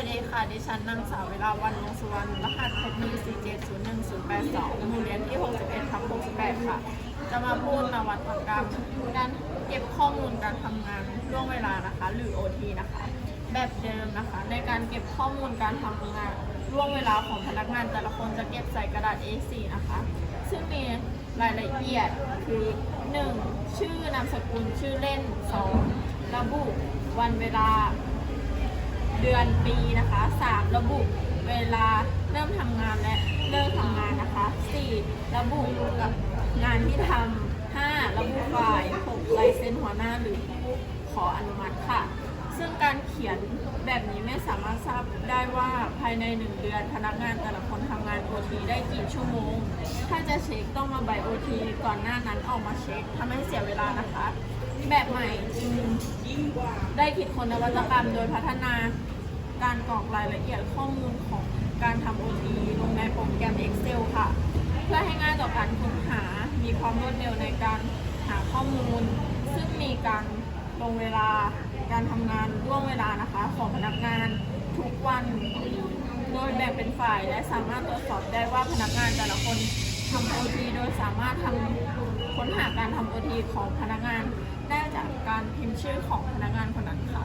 วัสดีค่ะ ดิฉันนางสาวเวลาวันวงสุวรรณรหัส6 4 7 0 1 0 8 2โรงเรียนที่ 61ทับ68 ค่ะ จะมาพูดมาวัดของการการเก็บข้อมูลการทำงานล่วงเวลานะคะ หรือ OT นะคะ แบบเดิมนะคะ ในการเก็บข้อมูลการทำงานล่วงเวลาของพนักงานแต่ละคนจะเก็บใส่กระดาษ A4 นะคะ ซึ่งมีรายละเอียดคือ 1. ชื่อนามสกุลชื่อเล่น 2. ระบุวันเวลา เดือนปีนะคะ 3 ระบุเวลาเริ่มทำงานและเลิกทำงานนะคะ 4 ระบุกับงานที่ทำ 5 ระบุฝ่าย 6 ลายเซ็นหัวหน้าหรือผู้ขออนุมัติค่ะ ซึ่งการเขียนแบบนี้ไม่สามารถทราบได้ว่าภายใน 1 เดือนพนักงานแต่ละคนทำงาน OT ได้กี่ชั่วโมง ถ้าจะเช็คต้องมาใบ OT ก่อนหน้านั้นออกมาเช็คทำให้เสียเวลานะคะ ได้คิดค้นนวัตกรรม โดยพัฒนาการกรอกรายละเอียดข้อมูลของการทำ OT ลงในโปรแกรม Excel ค่ะ เพื่อให้ง่ายต่อการค้นหา มีความรวดเร็วในการหาข้อมูล ซึ่งมีการลงเวลา การทำงานล่วงเวลานะคะ ของพนักงานทุกวัน โดยแบ่งเป็นฝ่ายและสามารถตรวจสอบได้ว่าพนักงานแต่ละคน ทำโอทีโดยสามารถทำค้นหาการทำโอทีของพนักงานได้จากการพิมพ์ชื่อของพนักงานคนนั้นค่ะ